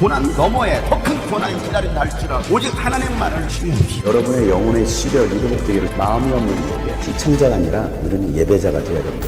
고난 너머에 더 큰 고난이 기다린다 할지라도 오직 하나님만을 신뢰합시다. 여러분의 영혼의 시력이 회복되기를 마음이 없는 이에게 시청자가 아니라 우리는 예배자가 되어야 됩니다.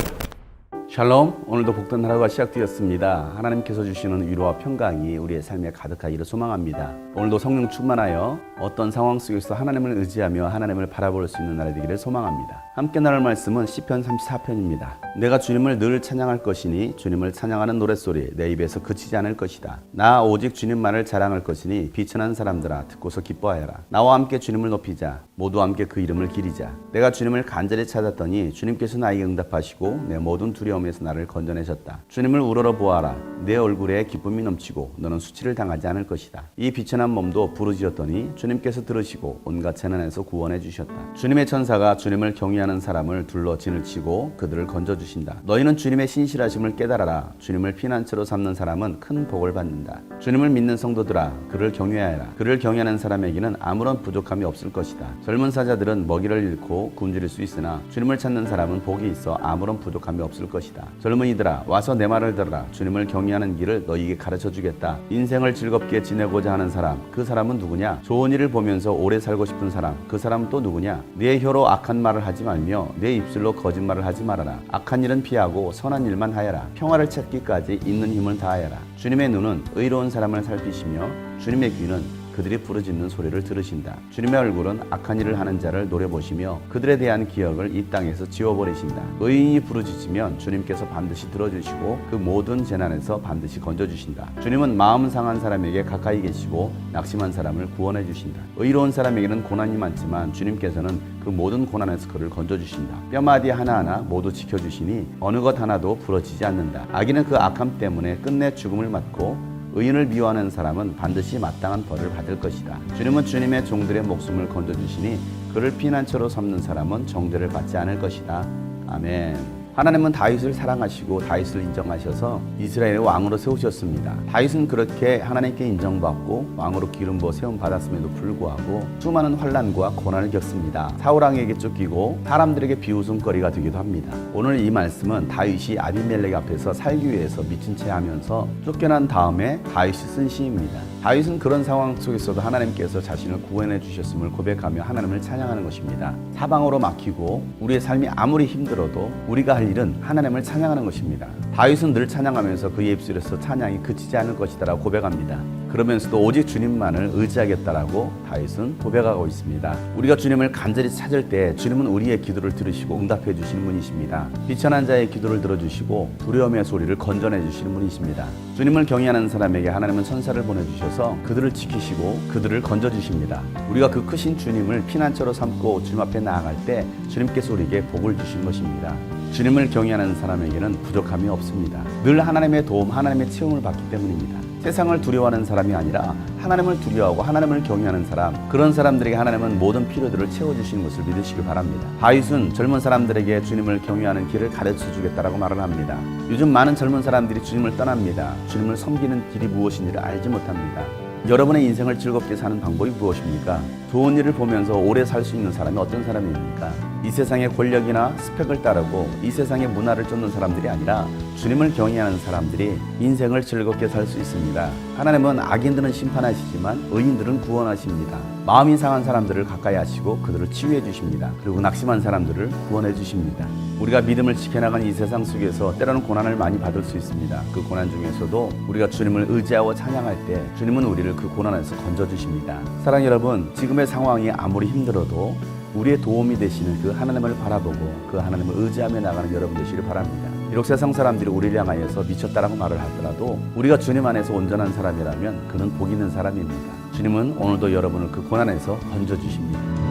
샬롬 오늘도 복된 하루가 시작되었습니다 하나님께서 주시는 위로와 평강이 우리의 삶에 가득하기를 소망합니다 오늘도 성령 충만하여 어떤 상황 속에서 하나님을 의지하며 하나님을 바라볼 수 있는 날이 되기를 소망합니다. 함께 나눌 말씀은 시편 34편입니다. 내가 주님을 늘 찬양할 것이니 주님을 찬양하는 노랫소리 내 입에서 그치지 않을 것이다. 나 오직 주님만을 자랑할 것이니 비천한 사람들아 듣고서 기뻐하여라. 나와 함께 주님을 높이자. 모두 함께 그 이름을 기리자. 내가 주님을 간절히 찾았더니 주님께서 나에게 응답하시고 내 모든 두려움에서 나를 건져내셨다. 주님을 우러러 보아라. 내 얼굴에 기쁨이 넘치고 너는 수치를 당하지 않을 것이다. 이 비천한 몸도 부르짖었더니 주님 께서 들으시고 온갖 재난에서 구원해 주셨다. 주님의 천사가 주님을 경외하는 사람을 둘러 진을 치고 그들을 건져 주신다. 너희는 주님의 신실하심을 깨달아라. 주님을 피난처로 삼는 사람은 큰 복을 받는다. 주님을 믿는 성도들아 그를 경외하여라. 그를 경외하는 사람에게는 아무런 부족함이 없을 것이다. 젊은 사자들은 먹이를 잃고 굶주릴 수 있으나 주님을 찾는 사람은 복이 있어 아무런 부족함이 없을 것이다. 젊은이들아 와서 내 말을 들어라. 주님을 경외하는 길을 너희에게 가르쳐 주겠다. 인생을 즐겁게 지내고자 하는 사람 그 사람은 누구냐? 좋은 일을 보면서 오래 살고 싶은 사람 그 사람은 또 누구냐? 내 혀로 악한 말을 하지 말며 내 입술로 거짓말을 하지 말아라. 악한 일은 피하고 선한 일만 하여라. 평화를 찾기까지 있는 힘을 다하여라. 주님의 눈은 의로운 사람을 살피시며 주님의 귀는 그들이 부르짖는 소리를 들으신다. 주님의 얼굴은 악한 일을 하는 자를 노려보시며 그들에 대한 기억을 이 땅에서 지워버리신다. 의인이 부르짖으면 주님께서 반드시 들어주시고 그 모든 재난에서 반드시 건져주신다. 주님은 마음 상한 사람에게 가까이 계시고 낙심한 사람을 구원해 주신다. 의로운 사람에게는 고난이 많지만 주님께서는 그 모든 고난에서 그를 건져주신다. 뼈마디 하나하나 모두 지켜주시니 어느 것 하나도 부러지지 않는다. 악인은 그 악함 때문에 끝내 죽음을 맞고 의인을 미워하는 사람은 반드시 마땅한 벌을 받을 것이다. 주님은 주님의 종들의 목숨을 건져주시니 그를 피난처로 삼는 사람은 정죄를 받지 않을 것이다. 아멘. 하나님은 다윗을 사랑하시고 다윗을 인정하셔서 이스라엘의 왕으로 세우셨습니다. 다윗은 그렇게 하나님께 인정받고 왕으로 기름 부어 세움 받았음에도 불구하고 수많은 환란과 고난을 겪습니다. 사울 왕에게 쫓기고 사람들에게 비웃음거리가 되기도 합니다. 오늘 이 말씀은 다윗이 아비멜렉 앞에서 살기 위해서 미친 채 하면서 쫓겨난 다음에 다윗이 쓴 시입니다. 다윗은 그런 상황 속에서도 하나님께서 자신을 구원해 주셨음을 고백하며 하나님을 찬양하는 것입니다. 사방으로 막히고 우리의 삶이 아무리 힘들어도 우리가 할 일은 하나님을 찬양하는 것입니다. 다윗은 늘 찬양하면서 그의 입술에서 찬양이 그치지 않을 것이다라고 고백합니다. 그러면서도 오직 주님만을 의지하겠다라고 다윗은 고백하고 있습니다. 우리가 주님을 간절히 찾을 때 주님은 우리의 기도를 들으시고 응답해 주시는 분이십니다. 비천한 자의 기도를 들어주시고 두려움의 소리를 건져내 주시는 분이십니다. 주님을 경외하는 사람에게 하나님은 천사를 보내주셔서 그들을 지키시고 그들을 건져주십니다. 우리가 그 크신 주님을 피난처로 삼고 주님 앞에 나아갈 때 주님께서 우리에게 복을 주신 것입니다. 주님을 경외하는 사람에게는 부족함이 없습니다. 늘 하나님의 도움, 하나님의 채움을 받기 때문입니다. 세상을 두려워하는 사람이 아니라 하나님을 두려워하고 하나님을 경외하는 사람. 그런 사람들에게 하나님은 모든 필요들을 채워주시는 것을 믿으시기 바랍니다. 다윗은 젊은 사람들에게 주님을 경외하는 길을 가르쳐 주겠다라고 말을 합니다. 요즘 많은 젊은 사람들이 주님을 떠납니다. 주님을 섬기는 길이 무엇인지를 알지 못합니다 여러분의 인생을 즐겁게 사는 방법이 무엇입니까? 좋은 일을 보면서 오래 살 수 있는 사람이 어떤 사람입니까? 이 세상의 권력이나 스펙을 따르고 이 세상의 문화를 쫓는 사람들이 아니라 주님을 경외하는 사람들이 인생을 즐겁게 살 수 있습니다. 하나님은 악인들은 심판하시지만 의인들은 구원하십니다. 마음이 상한 사람들을 가까이 하시고 그들을 치유해 주십니다. 그리고 낙심한 사람들을 구원해 주십니다. 우리가 믿음을 지켜나가는 이 세상 속에서 때로는 고난을 많이 받을 수 있습니다. 그 고난 중에서도 우리가 주님을 의지하고 찬양할 때 주님은 우리를 그 고난에서 건져 주십니다. 사랑 여러분, 지금의 상황이 아무리 힘들어도 우리의 도움이 되시는 그 하나님을 바라보고 그 하나님을 의지하며 나가는 여러분 되시길 바랍니다. 비록 세상 사람들이 우리를 향하여서 미쳤다라고 말을 하더라도 우리가 주님 안에서 온전한 사람이라면 그는 복 있는 사람입니다. 주님은 오늘도 여러분을 그 고난에서 건져 주십니다.